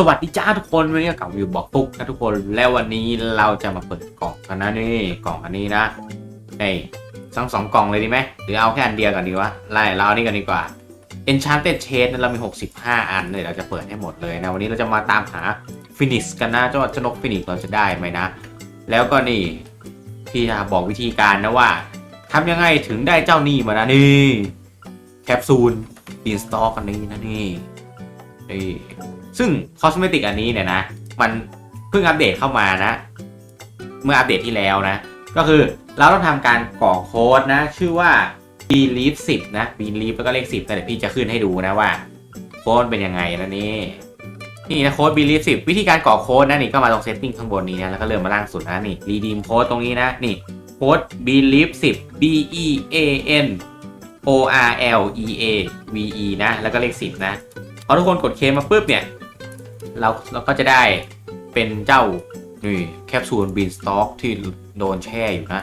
สวัสดีจ้าทุกคนวันนี้กับมาอยู่บอกปุ๊กนะทุกคนแล้ววันนี้เราจะมาเปิดกล่องกันนะนี่กล่องอันนี้นะเอ้ยทั้งสองกล่องเลยดีไหมหรือเอาแค่อันเดียวกันดีวะไล่เราเอานี่กันดีกว่า Enchanted Chase นั้นเรามี 65 อันเลยเราจะเปิดให้หมดเลยนะวันนี้เราจะมาตามหาฟินิ h กันนะเจ้าเจ้านกฟินิ h เราจะได้ไหมนะ แล้วก็นี่พี่จะบอกวิธีการนะว่าทำยังไงถึงได้เจ้านี่มานะนี่แคปซูลบีนสตอ k อันนี้นะนี่ นี่ซึ่งคอสเมติกอันนี้เนี่ยนะ มันเพิ่งอัปเดตเข้ามานะ เมื่ออัปเดตที่แล้วนะ ก็คือเราต้องทำการกรอกโค้ดนะ ชื่อว่า believe 10 นะ believe แล้วก็เลข 10แต่เดี๋ยวพี่จะขึ้นให้ดูนะว่า โค้ดเป็นยังไงนะนี่นี่นะโค้ด believe 10 วิธีการกรอกโค้ดนะนี่ก็มาตรง setting ข้างบนนี้นะแล้วก็เริ่มมาล่างสุดนะนี่ redeem โค้ดตรงนี้นะนี่โค้ด believe 10 b e a n o r l e a v e นะ แล้วก็เลข 10 นะ พอทุกคนกดเคมาปุ๊บเนี่ย เราเราก็จะได้เป็นเจ้านี่แคปซูลบีนสต็อกที่โดนแช่อยู่นะ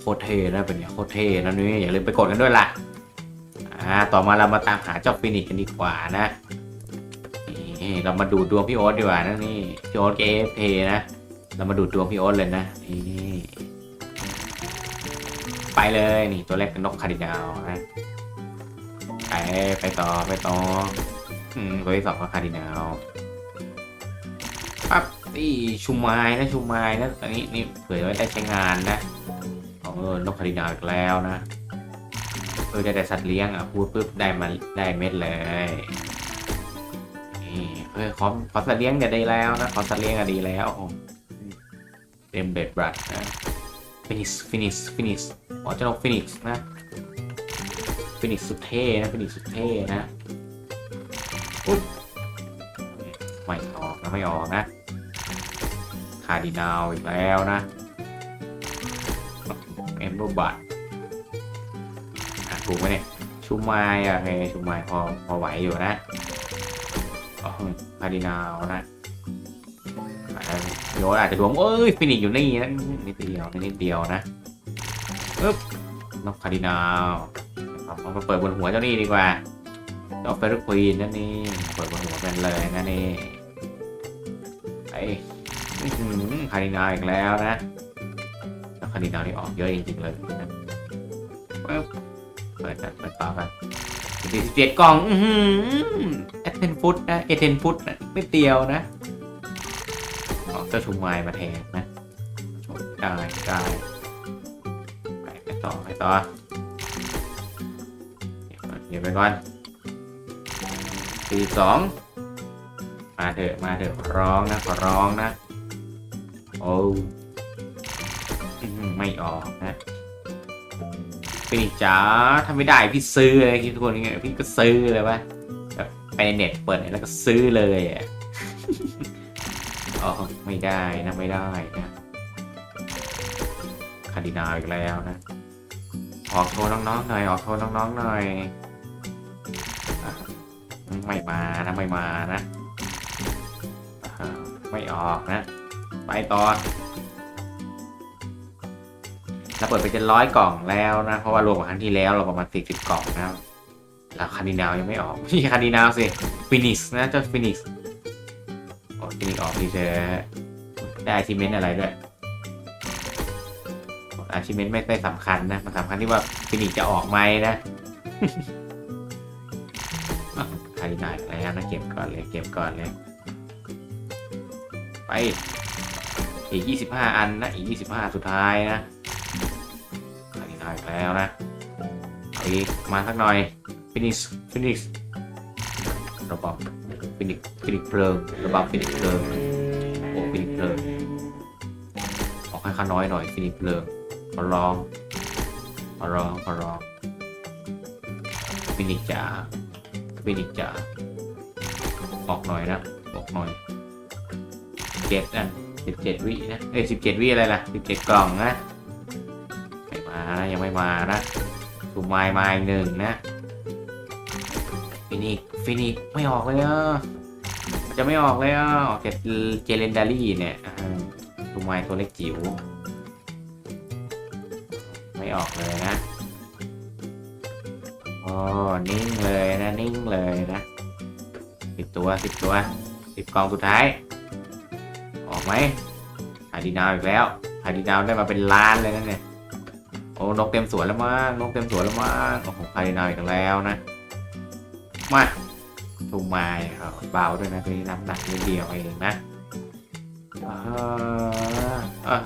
โคตรเท่นะเป็นเนี่ยโคตรเท่นะนี่อย่าลืมไปกดกันด้วยล่ะอ่าต่อมาเรามาตามหาเจ้าฟินิกกันดีกว่านะนี่เรามาดูดวงพี่โอ๊ตดีกว่านะนี่พี่โอ๊ตเอฟเพนะ เรามาดูดดวงพี่โอ๊ตเลยนะนี่ไปเลยนี่ตัวแรกเป็นนกคาร์ดินาลนะไปไปต่อไปต่อ อืมตัวที่สองก็คาร์ดินาลปั๊บนี่ชูมายนะชูมายนะอันนี้นี่เผื่อไว้ได้ใช้งานนะเออนกคาร์ดินาลอีกแล้วนะเออได้แต่สัตว์เลี้ยงอะพูดปุ๊บได้มาได้เม็ดเลยนี่เออขอขอสัตว์เลี้ยงเนี่ยได้แล้วนะขอสัตว์เลี้ยงอะดีแล้วเต็มเบ็ดบรัดนะฟินิชฟินิชฟินิชอ๋อเจ้านกฟินิชนะฟินิชสุดเท่นะฟินิชสุดเท่นะ ปุ๊บไม่ออกนะไม่ออกนะคาร์ดินาลอีกแล้วนะเอมเบอร์บัตถูกไหมเนี่ยชูมายอะเฮชูมายพอพอไหวอยู่นะคาร์ดินาลนะโยอาจจะดวงเอ้ยฟินิกอยู่นี่นะนิดเดียวนิดเดียวนะปึ๊บนกคาร์ดินาลเอามาเปิดบนหัวเจ้านี่ดีกว่า เจ้าเฟรควีนนั่นนี่เปิดบนหัวเป็นเลยนั่นนี่ไอ้คารินาอีกแล้วนะแล้วคารินาที่ออกเยอะจริงๆเลยนะปึ๊บเปิดกันเปิดต่อกันสี่สิบเจ็ดกล่องอืเอเทนฟุตนะเอเทนฟุตนะไม่เตียวนะออกเจ้าชูมายมาแทนนะได้ได้ไปไปต่อไปต่อเดี๋ยวไปก่อน สี่สองมาเถอะมาเถอะร้องนะขอร้องนะ โอ้ไม่ออกนะเป็นอีกจ้าถ้าไม่ได้พี่ซื้อเลยทุกคนยังไงพี่ก็ซื้อเลยวะแบบไปในเน็ตเปิดแล้วก็ซื้อเลยอะอ๋อไม่ได้นะไม่ได้นะคาดินาอีกแล้วนะออกโทรน้องๆหน่อยออกโทรน้องๆหน่อย ไม่มานะไม่มานะไม่ออกนะ ไปต่อเราเปิดไปจะร้อยกล่องแล้วนะ เพราะว่ารวมกับครั้งที่แล้วเราประมาณสี่สิบกล่องนะแล้วคาร์ดินาลยังไม่ออกนี่คาร์ดินาลสิฟินิชนะเจ้าฟินิชโอ้ฟินิชออกดีเชได้อาชิเมนอะไรด้วยอาชิเมนไม่ได้สำคัญนะ มันสำคัญที่ว่าฟินิชจะออกไหมนะ คารินาอีกแล้วนะเก็บก่อนเลยเก็บก่อนเลยไปอีก 25 อันนะ อีก 25 สุดท้ายนะคารินาอีกแล้วนะเอาอีกมาสักหน่อยฟินิชฟินิชระบำฟินิชฟินิชเพลิงระบำฟินิชเพลิงโอ้ฟินิชเพลิงออกให้ข้าน้อยหน่อยฟินิชเพลิงขอร้องขอร้องขอร้องฟินิชจ๋า ฟินิกจะออกหน่อยนะออกหน่อยเจ็ดอันสิบเจ็ดวินะ เอ้ยสิบเจ็ดวิอะไรล่ะสิบเจ็ดกล่องนะไม่มานะยังไม่มานะตูไมายมาอีกหนึ่งนะ ฟินิกฟินิกไม่ออกเลยอะจะไม่ออกเลยอะออกแต่เจเลนดารี่เนี่ยตูไมายตัวเล็กจิ๋วไม่ออกเลยนะ โอ้นิ่งเลยนะนิ่งเลยนะสิบตัวสิบตัวสิบกองสุดท้าย ออกไหมคาร์ดินาลอีกแล้วคาร์ดินาลได้มาเป็นล้านเลยนั่นเนี่ยโอ้นกเต็มสวนแล้วมั้งนกเต็มสวนแล้วมั้งโอ้โหคาร์ดินาลอีกแล้วนะมาทุ่มไม้ครับเบาด้วยนะตัวนี้น้ำหนักนิดเดียวเองนะอ่าอ่า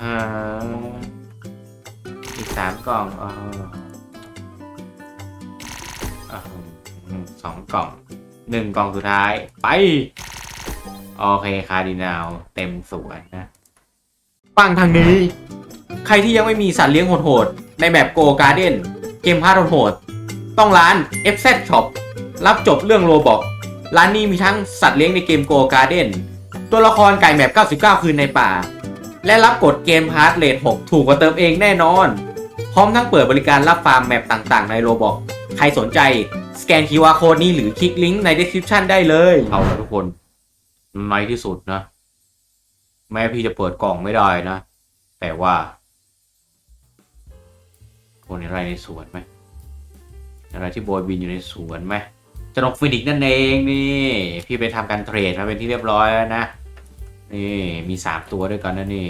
อีกสามกล่องอ่าอ่า อืมสองกล่องหนึ่งกล่องสุดท้าย ไป โอเคคาร์ดินาลเต็มสวนนะฟังทางนี้ ใครที่ยังไม่มีสัตว์เลี้ยงโหดๆ ในแบบโกการ์เด้นเกมพาร์ทโหดๆต้องร้าน FZ Shop รับจบเรื่องโรบอกร้านนี้มีทั้งสัตว์เลี้ยงในเกมโกการ์เด้นตัวละครไก่แมป99 คืนในป่า และรับกดเกมพาร์ทเลท6ถูกกว่าเติมเองแน่นอน พร้อมทั้งเปิดบริการรับฟาร์มแมปต่างๆ ในโรบอกใครสนใจ แกน QR Code นี้หรือคลิกลิงก์ใน description ได้เลย เอาละทุกคนในที่สุดนะ แม้พี่จะเปิดกล่องไม่ได้นะ แต่ว่า คนอะไรในสวนไหมอะไรที่โบยบินอยู่ในสวนไหมจะนกฟินิกนั่นเองนี่ พี่ไปทำการเทรดมาเป็นที่เรียบร้อยแล้วนะ นี่มีสามตัวด้วยกันนะนี่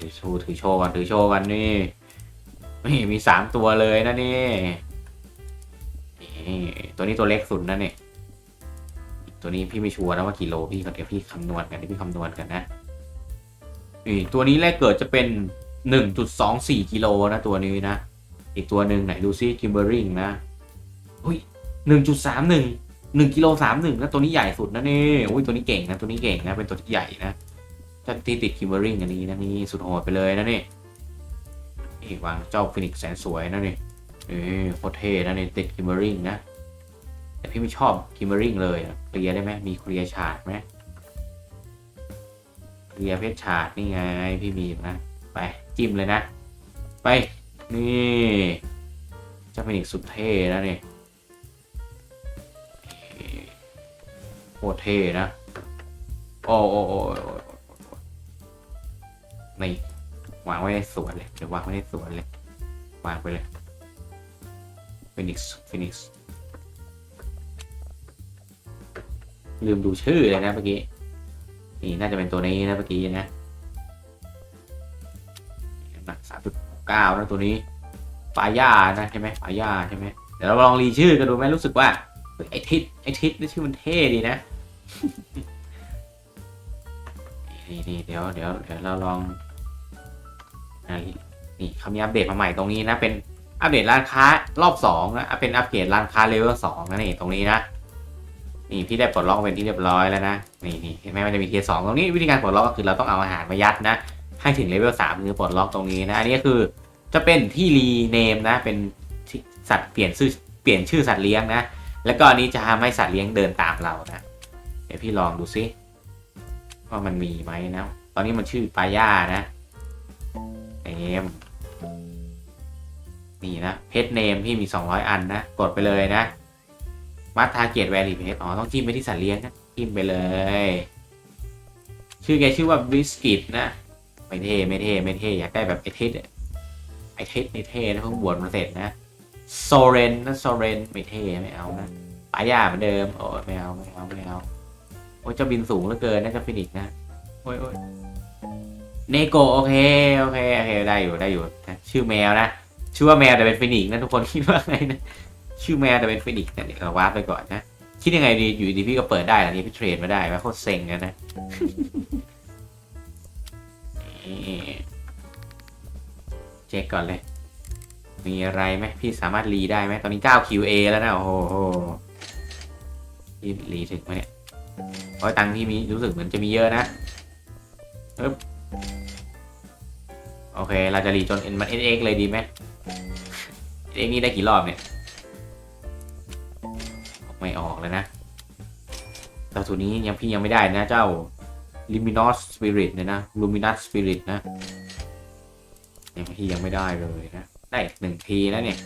ถือโชว์ถือโชว์กันถือโชว์กันนี่นี่มีสามตัวเลยนะนี่ นี่ตัวนี้ตัวเล็กสุดนะเนี่ยตัวนี้พี่ไม่ชัวร์นะว่ากี่โลพี่ก็เดี๋ยวพี่คำนวณกันเดี๋ยวพี่คำนวณกันนะนี่ตัวนี้แรกเกิดจะเป็น 1.24 กิโลนะตัวนี้นะ อีกตัวหนึ่งไหนดูซิคิมเบอร์ริงนะอุ้ย1.31 1กิโล31นะตัวนี้ใหญ่สุดนะนี่อุ้ยตัวนี้เก่งนะตัวนี้เก่งนะเป็นตัวที่ใหญ่นะถ้าที่ติดคิมเบอร์ริงอันนี้นะนี่สุดโหดไปเลยนะนี่นี่วางเจ้าฟินิกซ์แสนสวยนะนี่ นี่โคตรเท่นะนี่ติดคิมเบอริงนะ แต่พี่ไม่ชอบคิมเบอริงเลยเคลียร์ได้ไหมมีเคลียร์ชาดไหมเคลียร์เพชรชาดนี่ไงพี่มีนะ ไปจิ้มเลยนะ ไป นี่จะเป็นอีกสุดเท่นะนี่โคตรเท่นะ โอ้โอ้โอ้โอ้นี่วางไว้ในสวนเลยเดี๋ยววางไว้ในสวนเลยวางไปเลย ฟินิกซ์ฟินิกซ์ลืมดูชื่อเลยนะเมื่อกี้ นี่น่าจะเป็นตัวนี้นะเมื่อกี้นะหนักสามจุดเก้านะตัวนี้ปาย่านะใช่ไหมปาย่าใช่ไหมเดี๋ยวเราลองรีชื่อกันดูไหมรู้สึกว่าไอทิศไอทิศนี่ชื่อมันเท่ดีนะนี่นี่เดี๋ยวเดี๋ยวเดี๋ยวเราลองนี่เขามีอัปเดตมาใหม่ตรงนี้นะเป็น อัปเดตร้านค้ารอบสองนะเป็นอัปเกรดร้านค้าเลเวลสองนะนี่ตรงนี้นะนี่พี่ได้ปลดล็อกเป็นที่เรียบร้อยแล้วนะนี่นี่เห็นไหมมันจะมีเทียร์สองตรงนี้วิธีการปลดล็อกก็คือเราต้องเอาอาหารมายัดนะ ให้ถึงเลเวลสามคือปลดล็อกตรงนี้นะอันนี้ก็คือจะเป็นที่รีเนมนะเป็นสัตว์เปลี่ยนชื่อเปลี่ยนชื่อสัตว์เลี้ยงนะ แล้วก็อันนี้จะทำให้สัตว์เลี้ยงเดินตามเรานะเดี๋ยวพี่ลองดูซิว่ามันมีไหมนะ ตอนนี้มันชื่อปาย่านะเนม นี่นะเพจเนมพี่มี 200 อันนะ กดไปเลยนะมัดทาเกตแวลีเพจอ๋อ ต้องจิ้มไปที่สัตว์เลี้ยงนะจิ้มไปเลย ชื่อแกชื่อว่าบิสกิตนะ ไม่เท่ไม่เท่ไม่เท่อยากได้แบบไอเทสอะไอเทสนี่เท่นะเพิ่งบวชมาเสร็จนะโซเรนนะโซเรนไม่เท่ไม่เอานะปายาเหมือนเดิมโอ้ยไม่เอาไม่เอาไม่เอาโอ้ยเจ้าบินสูงเหลือเกินนะเจ้าฟินิกซ์นะโอ้ยโอ้ยเนโกโอเคโอเคโอเคได้อยู่ได้อยู่นะชื่อแมวนะ ชื่อว่าแมวแต่เป็นฟินิกซ์นะทุกคนคิดว่าไงนะชื่อแมวแต่เป็นฟินิกซ์เนี่ยเดี๋ยวเราวาร์ปไปก่อนนะคิดยังไงดีอยู่ดีพี่ก็เปิดได้หลังนี้พี่เทรดมาได้ว่าโคตรเซ็งนะนะเช็คก่อนเลย มีอะไรไหมพี่สามารถรีได้ไหมตอนนี้9 QA แล้วนะโอ้โหพี่รีถึงไหมเนี่ยเพราะตังค์พี่มีรู้สึกเหมือนจะมีเยอะนะโอเค เราจะรีจนมัน NX เลยดีไหม NX นี่ได้กี่รอบเนี่ย ไม่ออกเลยนะแต่ตัวนี้ยังพี่ยังไม่ได้นะเจ้า Luminous Spirit เนี่ยนะ Luminous Spirit นะยังพี่ยังไม่ได้เลยนะ ได้หนึ่งทีแล้วเนี่ย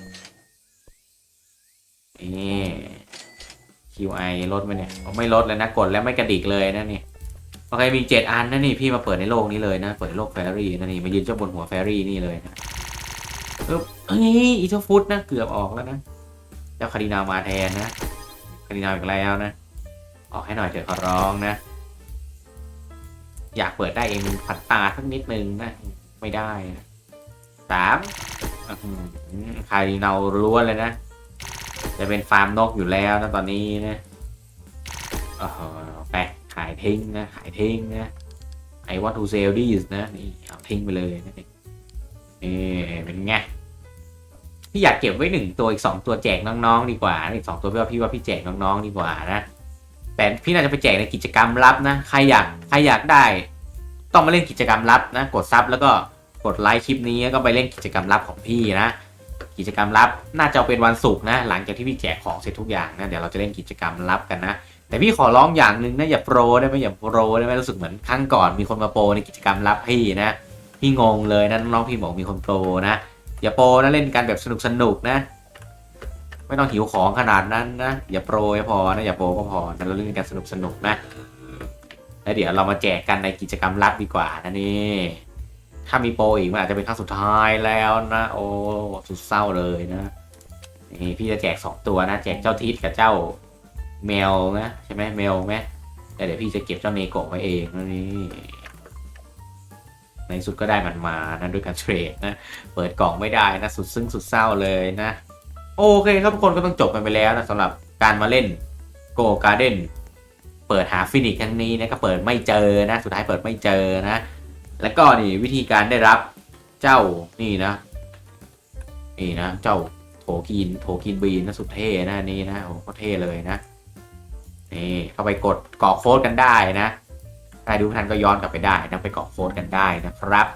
นี่ QI ลดไหมเนี่ยไม่ลดเลยนะ กดแล้วไม่กระดิกเลยนะนี่โอเคมีเจ็ดอันนะนี่พี่มาเปิดในโลกนี้เลยนะ เปิดในโลกแฟรี่นะนี่มายืนเจ้าบนหัวแฟรี่นี่เลยนะ เฮ้ยอีเทอร์ฟุตนะเกือบออกแล้วนะเจ้าคารินามาแทนนะคารินาอีกแล้วนะ ออกให้หน่อยเถอะขอร้องนะ อยากเปิดได้เองผัดตาสักนิดนึงนะ ไม่ได้นะสามคารินาล้วนเลยนะ จะเป็นฟาร์มนกอยู่แล้วนะตอนนี้นะโอ้โหไปขายทิ้งนะ ขายทิ้งนะไอว n นทูเซลดีสนะนี่เอาทิ้งไปเลยนะ เป็นไงพี่อยากเก็บไว้หนึ่งตัวอีกสองตัวแจกน้องๆดีกว่าอีกสองตัวพี่ว่าพี่ว่าพี่แจกน้องๆดีกว่านะแต่พี่น่าจะไปแจกในกิจกรรมลับนะใครอยากใครอยากได้ ต้องมาเล่นกิจกรรมลับนะกดซับแล้วก็กดไลค์คลิปนี้แล้วก็ไปเล่นกิจกรรมลับของพี่นะกิจกรรมลับน่าจะเป็นวันศุกร์นะหลังจากที่พี่แจกของเสร็จทุกอย่างนะเดี๋ยวเราจะเล่นกิจกรรมลับกันนะแต่พี่ขอร้องอย่างหนึ่งนะอย่าโปรได้ไหมอย่าโปรได้ไหมรู้สึกเหมือนครั้งก่อนมีคนมาโปรในกิจกรรมลับพี่นะ พี่งงเลยนะน้องๆพี่บอกมีคนโปรนะอย่าโปรนะเล่นกันแบบสนุกสนุกนะ ไม่ต้องหิวของขนาดนั้นนะอย่าโปรก็พอนะอย่าโปรก็พอนะเราเล่นกันสนุกสนุกนะแล้วเดี๋ยวเรามาแจกกันในกิจกรรมลับดีกว่านะนี่ถ้ามีโปรอีกมันอาจจะเป็นครั้งสุดท้ายแล้วนะ โอ้สุดเศร้าเลยนะนี่พี่จะแจกสองตัวนะ แจกเจ้าทิศกับเจ้าแมวนะใช่ไหมแมวไหมแต่เดี๋ยวพี่จะเก็บเจ้าเนโกะไว้เองนะนี่ ในสุดก็ได้มันมานะด้วยการเทรดนะ เปิดกล่องไม่ได้นะ สุดซึ้งสุดเศร้าเลยนะ โอเคครับทุกคนก็ต้องจบกันไปแล้วนะสำหรับการมาเล่นโกการ์เด้นเปิดหาฟินิกครั้งนี้นะก็เปิดไม่เจอนะ สุดท้ายเปิดไม่เจอนะ แล้วก็นี่วิธีการได้รับเจ้านี่นะ นี่นะ เจ้าโถกินโถกินบีนนะสุดเท่นะนี่นะโอ้โหเท่เลยนะนี่เข้าไปกดกรอกโค้ดกันได้นะ ใครดูไม่ทันก็ย้อนกลับไปได้นะไปเกาะโค้ดกันได้นะครับ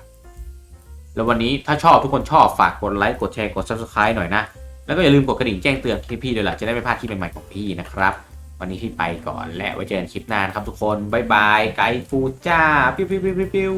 แล้ววันนี้ถ้าชอบทุกคนชอบฝากกดไลค์กดแชร์กด subscribe หน่อยนะ แล้วก็อย่าลืมกดกระดิ่งแจ้งเตือนพี่ด้วยล่ะจะได้ไม่พลาดคลิปใหม่ๆของพี่นะครับ วันนี้พี่ไปก่อนและไว้เจอกันคลิปหน้านะครับทุกคนบ๊ายบายไกด์ฟูจ้าปิ้วปิ้วปิ้วปิ้ว